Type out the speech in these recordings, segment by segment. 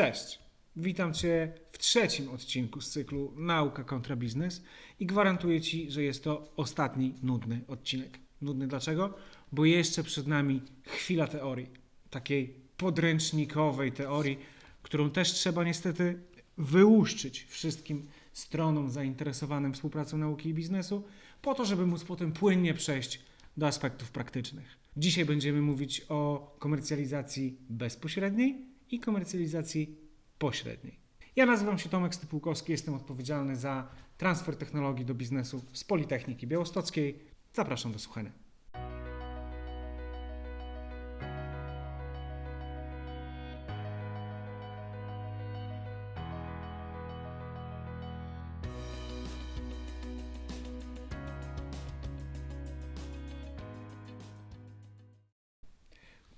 Cześć! Witam Cię w trzecim odcinku z cyklu Nauka kontra biznes i gwarantuję Ci, że jest to ostatni nudny odcinek. Nudny dlaczego? Bo jeszcze przed nami chwila teorii, takiej podręcznikowej teorii, którą też trzeba niestety wyłuszczyć wszystkim stronom zainteresowanym współpracą nauki i biznesu, po to, żeby móc potem płynnie przejść do aspektów praktycznych. Dzisiaj będziemy mówić o komercjalizacji bezpośredniej i komercjalizacji pośredniej. Ja nazywam się Tomek Stypułkowski, jestem odpowiedzialny za transfer technologii do biznesu z Politechniki Białostockiej. Zapraszam do słuchania.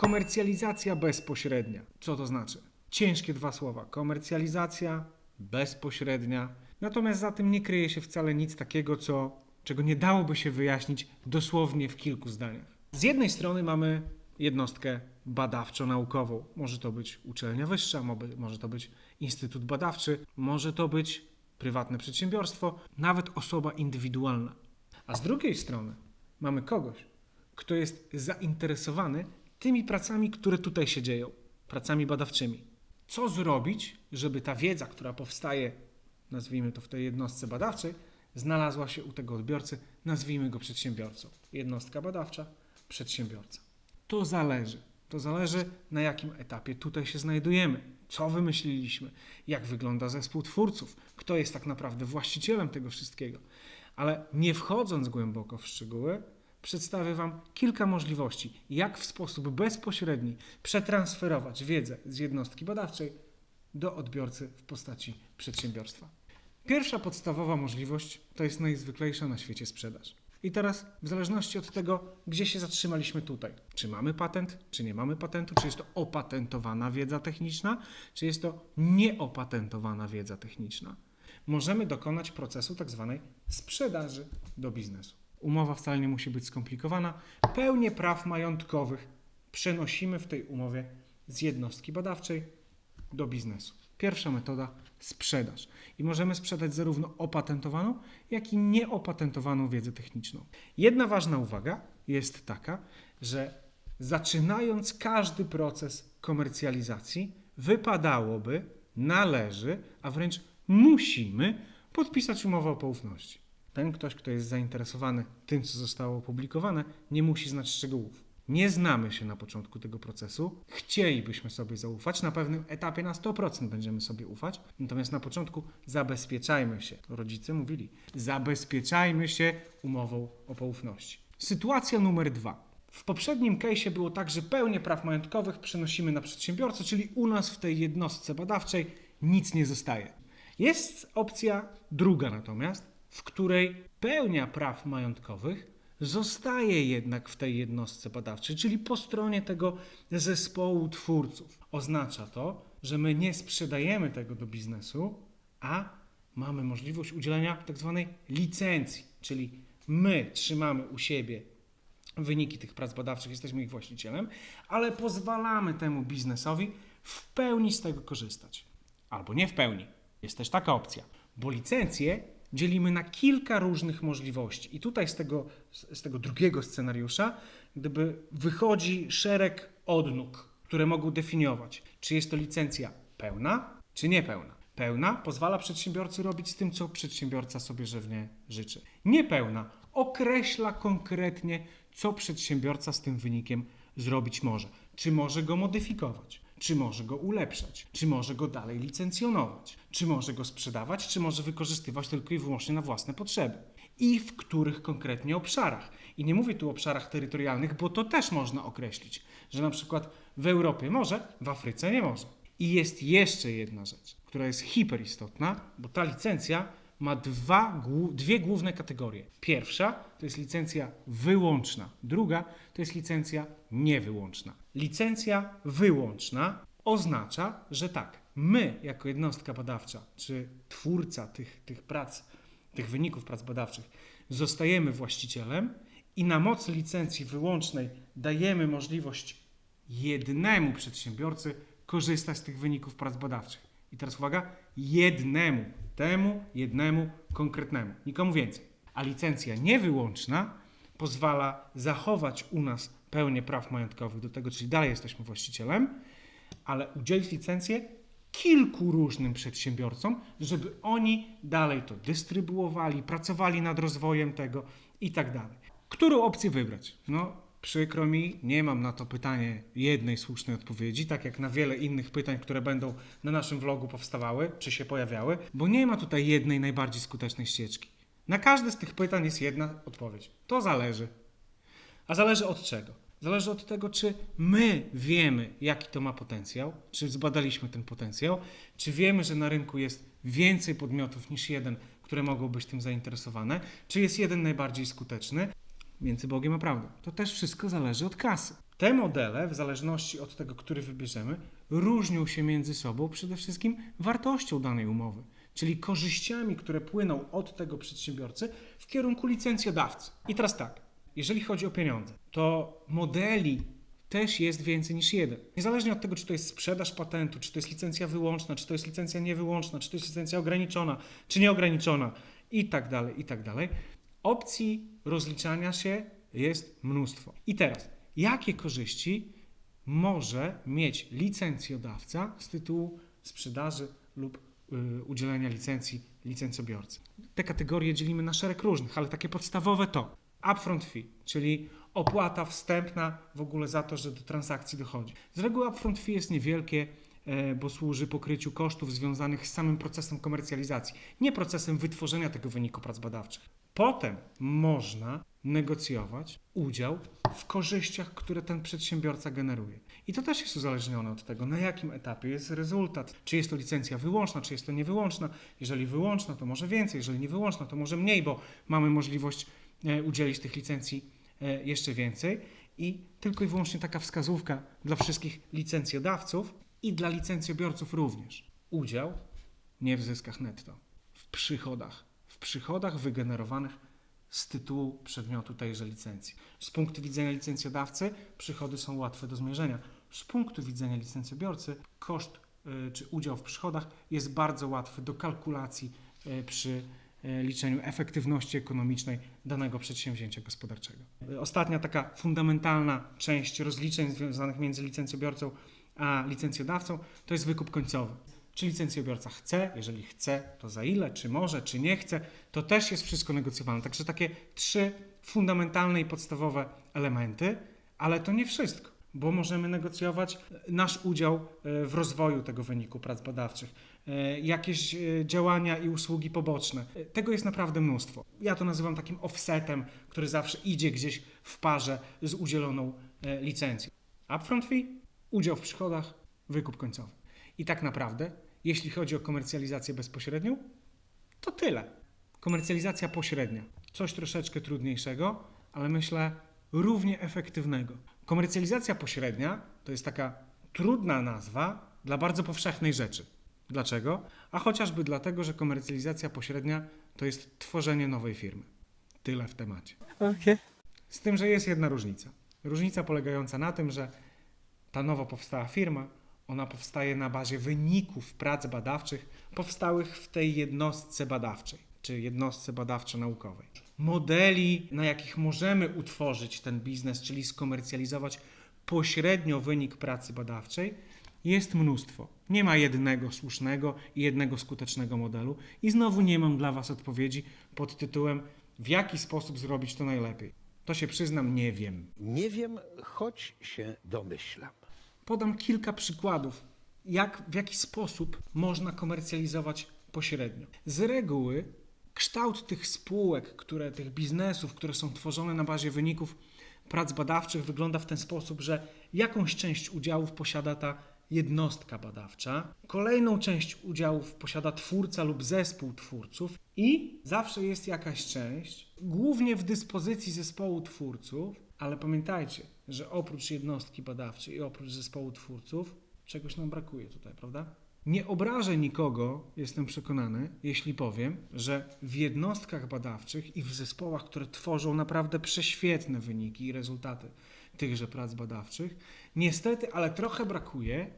Komercjalizacja bezpośrednia. Co to znaczy? Ciężkie dwa słowa. Komercjalizacja bezpośrednia. Natomiast za tym nie kryje się wcale nic takiego, co, czego nie dałoby się wyjaśnić dosłownie w kilku zdaniach. Z jednej strony mamy jednostkę badawczo-naukową. Może to być uczelnia wyższa, może to być instytut badawczy, może to być prywatne przedsiębiorstwo, nawet osoba indywidualna. A z drugiej strony mamy kogoś, kto jest zainteresowany tymi pracami, które tutaj się dzieją, pracami badawczymi. Co zrobić, żeby ta wiedza, która powstaje, nazwijmy to w tej jednostce badawczej, znalazła się u tego odbiorcy, nazwijmy go przedsiębiorcą. Jednostka badawcza, przedsiębiorca. To zależy. To zależy, na jakim etapie tutaj się znajdujemy, co wymyśliliśmy, jak wygląda zespół twórców, kto jest tak naprawdę właścicielem tego wszystkiego. Ale nie wchodząc głęboko w szczegóły, przedstawię Wam kilka możliwości, jak w sposób bezpośredni przetransferować wiedzę z jednostki badawczej do odbiorcy w postaci przedsiębiorstwa. Pierwsza podstawowa możliwość to jest najzwyklejsza na świecie sprzedaż. I teraz, w zależności od tego, gdzie się zatrzymaliśmy tutaj, czy mamy patent, czy nie mamy patentu, czy jest to opatentowana wiedza techniczna, czy jest to nieopatentowana wiedza techniczna, możemy dokonać procesu tak zwanej sprzedaży do biznesu. Umowa wcale nie musi być skomplikowana. Pełnię praw majątkowych przenosimy w tej umowie z jednostki badawczej do biznesu. Pierwsza metoda sprzedaż. I możemy sprzedać zarówno opatentowaną, jak i nieopatentowaną wiedzę techniczną. Jedna ważna uwaga jest taka, że zaczynając każdy proces komercjalizacji, wypadałoby, należy, a wręcz musimy podpisać umowę o poufności. Ten ktoś, kto jest zainteresowany tym, co zostało opublikowane, nie musi znać szczegółów. Nie znamy się na początku tego procesu. Chcielibyśmy sobie zaufać. Na pewnym etapie na 100% będziemy sobie ufać. Natomiast na początku zabezpieczajmy się. Rodzice mówili, zabezpieczajmy się umową o poufności. Sytuacja numer dwa. W poprzednim case'ie było tak, że pełnię praw majątkowych przenosimy na przedsiębiorcę, czyli u nas w tej jednostce badawczej nic nie zostaje. Jest opcja druga natomiast, w której pełnia praw majątkowych zostaje jednak w tej jednostce badawczej, czyli po stronie tego zespołu twórców. Oznacza to, że my nie sprzedajemy tego do biznesu, a mamy możliwość udzielenia tak zwanej licencji, czyli my trzymamy u siebie wyniki tych prac badawczych, jesteśmy ich właścicielem, ale pozwalamy temu biznesowi w pełni z tego korzystać. Albo nie w pełni. Jest też taka opcja, bo licencje dzielimy na kilka różnych możliwości. I tutaj z tego, z tego drugiego scenariusza, gdyby wychodzi szereg odnóg, które mogą definiować, czy jest to licencja pełna, czy niepełna. Pełna pozwala przedsiębiorcy robić z tym, co przedsiębiorca sobie żywnie życzy. Niepełna określa konkretnie, co przedsiębiorca z tym wynikiem zrobić może. Czy może go modyfikować, czy może go ulepszać, czy może go dalej licencjonować, czy może go sprzedawać, czy może wykorzystywać tylko i wyłącznie na własne potrzeby. I w których konkretnie obszarach. I nie mówię tu o obszarach terytorialnych, bo to też można określić, że na przykład w Europie może, w Afryce nie może. I jest jeszcze jedna rzecz, która jest hiperistotna, bo ta licencja ma dwa, dwie główne kategorie. Pierwsza to jest licencja wyłączna, druga to jest licencja niewyłączna. Licencja wyłączna oznacza, że tak, my jako jednostka badawcza, czy twórca tych, tych prac, tych wyników prac badawczych, zostajemy właścicielem i na mocy licencji wyłącznej dajemy możliwość jednemu przedsiębiorcy korzystać z tych wyników prac badawczych. I teraz uwaga, jednemu, temu jednemu konkretnemu, nikomu więcej. A licencja niewyłączna pozwala zachować u nas pełnię praw majątkowych do tego, czyli dalej jesteśmy właścicielem, ale udzielić licencję kilku różnym przedsiębiorcom, żeby oni dalej to dystrybuowali, pracowali nad rozwojem tego i tak dalej. Którą opcję wybrać? No, przykro mi, nie mam na to pytanie jednej słusznej odpowiedzi, tak jak na wiele innych pytań, które będą na naszym vlogu powstawały, czy się pojawiały, bo nie ma tutaj jednej najbardziej skutecznej ścieżki. Na każde z tych pytań jest jedna odpowiedź. To zależy. A zależy od czego? Zależy od tego, czy my wiemy, jaki to ma potencjał, czy zbadaliśmy ten potencjał, czy wiemy, że na rynku jest więcej podmiotów niż jeden, które mogą być tym zainteresowane, czy jest jeden najbardziej skuteczny, między Bogiem a prawdą. To też wszystko zależy od kasy. Te modele, w zależności od tego, który wybierzemy, różnią się między sobą przede wszystkim wartością danej umowy, czyli korzyściami, które płyną od tego przedsiębiorcy w kierunku licencjodawcy. I teraz tak, jeżeli chodzi o pieniądze, to modeli też jest więcej niż jeden. Niezależnie od tego, czy to jest sprzedaż patentu, czy to jest licencja wyłączna, czy to jest licencja niewyłączna, czy to jest licencja ograniczona, czy nieograniczona i tak dalej, i tak dalej. Opcji rozliczania się jest mnóstwo. I teraz, jakie korzyści może mieć licencjodawca z tytułu sprzedaży lub y, udzielenia licencji licencjobiorcy? Te kategorie dzielimy na szereg różnych, ale takie podstawowe to upfront fee, czyli opłata wstępna w ogóle za to, że do transakcji dochodzi. Z reguły upfront fee jest niewielkie, e, bo służy pokryciu kosztów związanych z samym procesem komercjalizacji, nie procesem wytworzenia tego wyniku prac badawczych. Potem można negocjować udział w korzyściach, które ten przedsiębiorca generuje. I to też jest uzależnione od tego, na jakim etapie jest rezultat. Czy jest to licencja wyłączna, czy jest to niewyłączna. Jeżeli wyłączna, to może więcej, jeżeli niewyłączna, to może mniej, bo mamy możliwość udzielić tych licencji e, jeszcze więcej. I tylko i wyłącznie taka wskazówka dla wszystkich licencjodawców i dla licencjobiorców również. Udział nie w zyskach netto, w przychodach. W przychodach wygenerowanych z tytułu przedmiotu tejże licencji. Z punktu widzenia licencjodawcy przychody są łatwe do zmierzenia. Z punktu widzenia licencjobiorcy koszt y, czy udział w przychodach jest bardzo łatwy do kalkulacji przy liczeniu efektywności ekonomicznej danego przedsięwzięcia gospodarczego. Ostatnia taka fundamentalna część rozliczeń związanych między licencjobiorcą a licencjodawcą to jest wykup końcowy. Czy licencjobiorca chce, jeżeli chce, to za ile, czy może, czy nie chce, to też jest wszystko negocjowane. Także takie trzy fundamentalne i podstawowe elementy, ale to nie wszystko, bo możemy negocjować nasz udział e, w rozwoju tego wyniku prac badawczych, e, jakieś e, działania i usługi poboczne. E, Tego jest naprawdę mnóstwo. Ja to nazywam takim offsetem, który zawsze idzie gdzieś w parze z udzieloną e, licencją. Upfront fee, udział w przychodach, wykup końcowy. I tak naprawdę, jeśli chodzi o komercjalizację bezpośrednią, to tyle. Komercjalizacja pośrednia. Coś troszeczkę trudniejszego, ale myślę równie efektywnego. Komercjalizacja pośrednia to jest taka trudna nazwa dla bardzo powszechnej rzeczy. Dlaczego? A chociażby dlatego, że komercjalizacja pośrednia to jest tworzenie nowej firmy. Tyle w temacie. Okay. Z tym, że jest jedna różnica. Różnica polegająca na tym, że ta nowo powstała firma, ona powstaje na bazie wyników prac badawczych powstałych w tej jednostce badawczej, czy jednostce badawczo-naukowej. Modeli, na jakich możemy utworzyć ten biznes, czyli skomercjalizować pośrednio wynik pracy badawczej, jest mnóstwo. Nie ma jednego słusznego i jednego skutecznego modelu. I znowu nie mam dla Was odpowiedzi pod tytułem, w jaki sposób zrobić to najlepiej. To się przyznam, nie wiem. Nie wiem, choć się domyślam. Podam kilka przykładów, jak, w jaki sposób można komercjalizować pośrednio. Z reguły kształt tych spółek, które, tych biznesów, które są tworzone na bazie wyników prac badawczych, wygląda w ten sposób, że jakąś część udziałów posiada ta jednostka badawcza, kolejną część udziałów posiada twórca lub zespół twórców i zawsze jest jakaś część, głównie w dyspozycji zespołu twórców, ale pamiętajcie, że oprócz jednostki badawczej i oprócz zespołu twórców, czegoś nam brakuje tutaj, prawda? Nie obrażę nikogo, jestem przekonany, jeśli powiem, że w jednostkach badawczych i w zespołach, które tworzą naprawdę prześwietne wyniki i rezultaty tychże prac badawczych, niestety, ale trochę brakuje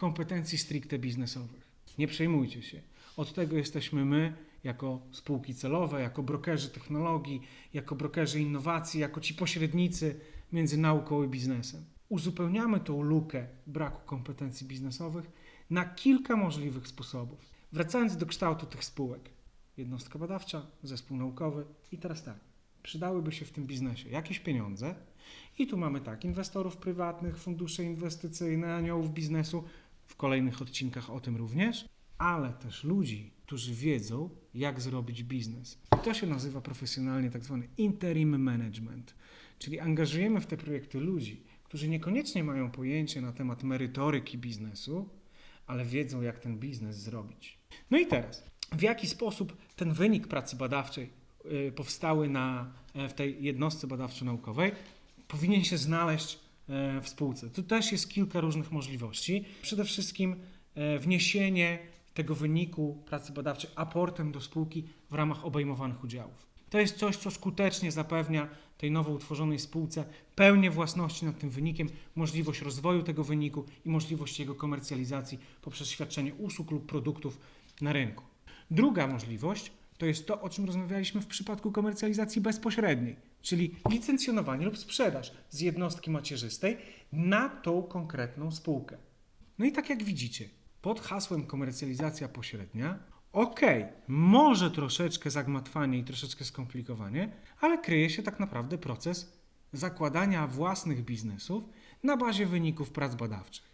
kompetencji stricte biznesowych. Nie przejmujcie się. Od tego jesteśmy my, jako spółki celowe, jako brokerzy technologii, jako brokerzy innowacji, jako ci pośrednicy między nauką i biznesem. Uzupełniamy tą lukę braku kompetencji biznesowych na kilka możliwych sposobów. Wracając do kształtu tych spółek. Jednostka badawcza, zespół naukowy i teraz tak. Przydałyby się w tym biznesie jakieś pieniądze i tu mamy tak, inwestorów prywatnych, fundusze inwestycyjne, aniołów biznesu, w kolejnych odcinkach o tym również, ale też ludzi, którzy wiedzą, jak zrobić biznes. I to się nazywa profesjonalnie tak zwany interim management, czyli angażujemy w te projekty ludzi, którzy niekoniecznie mają pojęcie na temat merytoryki biznesu, ale wiedzą, jak ten biznes zrobić. No i teraz, w jaki sposób ten wynik pracy badawczej y, powstały na, e, w tej jednostce badawczo-naukowej powinien się znaleźć w spółce. Tu też jest kilka różnych możliwości. Przede wszystkim e, wniesienie tego wyniku pracy badawczej aportem do spółki w ramach obejmowanych udziałów. To jest coś, co skutecznie zapewnia tej nowo utworzonej spółce pełnię własności nad tym wynikiem, możliwość rozwoju tego wyniku i możliwość jego komercjalizacji poprzez świadczenie usług lub produktów na rynku. Druga możliwość to jest to, o czym rozmawialiśmy w przypadku komercjalizacji bezpośredniej, czyli licencjonowanie lub sprzedaż z jednostki macierzystej na tą konkretną spółkę. No i tak jak widzicie, pod hasłem komercjalizacja pośrednia, okej, może troszeczkę zagmatwanie i troszeczkę skomplikowanie, ale kryje się tak naprawdę proces zakładania własnych biznesów na bazie wyników prac badawczych.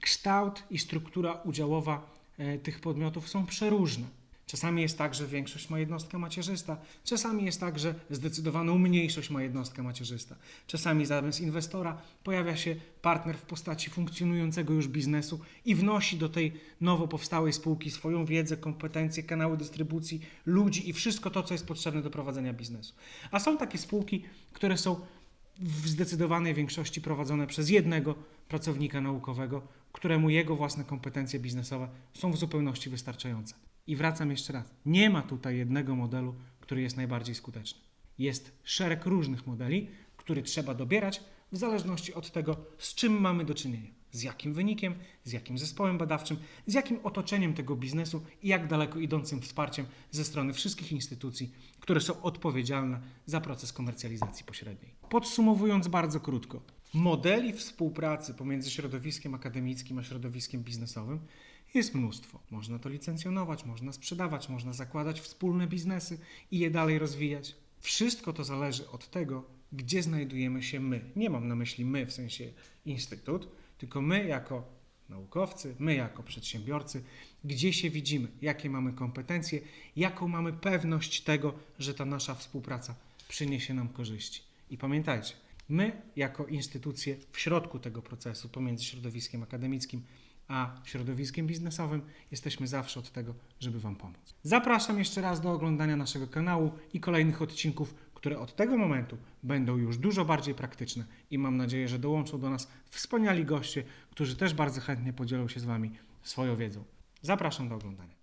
Kształt i struktura udziałowa e, tych podmiotów są przeróżne. Czasami jest tak, że większość ma jednostka macierzysta, czasami jest tak, że zdecydowaną mniejszość ma jednostka macierzysta. Czasami zamiast inwestora pojawia się partner w postaci funkcjonującego już biznesu i wnosi do tej nowo powstałej spółki swoją wiedzę, kompetencje, kanały dystrybucji, ludzi i wszystko to, co jest potrzebne do prowadzenia biznesu. A są takie spółki, które są w zdecydowanej większości prowadzone przez jednego pracownika naukowego, któremu jego własne kompetencje biznesowe są w zupełności wystarczające. I wracam jeszcze raz. Nie ma tutaj jednego modelu, który jest najbardziej skuteczny. Jest szereg różnych modeli, które trzeba dobierać w zależności od tego, z czym mamy do czynienia. Z jakim wynikiem, z jakim zespołem badawczym, z jakim otoczeniem tego biznesu i jak daleko idącym wsparciem ze strony wszystkich instytucji, które są odpowiedzialne za proces komercjalizacji pośredniej. Podsumowując bardzo krótko, modeli współpracy pomiędzy środowiskiem akademickim a środowiskiem biznesowym jest mnóstwo. Można to licencjonować, można sprzedawać, można zakładać wspólne biznesy i je dalej rozwijać. Wszystko to zależy od tego, gdzie znajdujemy się my. Nie mam na myśli my w sensie instytut, tylko my jako naukowcy, my jako przedsiębiorcy, gdzie się widzimy, jakie mamy kompetencje, jaką mamy pewność tego, że ta nasza współpraca przyniesie nam korzyści. I pamiętajcie, my jako instytucje w środku tego procesu pomiędzy środowiskiem akademickim a środowiskiem biznesowym jesteśmy zawsze od tego, żeby Wam pomóc. Zapraszam jeszcze raz do oglądania naszego kanału i kolejnych odcinków, które od tego momentu będą już dużo bardziej praktyczne i mam nadzieję, że dołączą do nas wspaniali goście, którzy też bardzo chętnie podzielą się z Wami swoją wiedzą. Zapraszam do oglądania.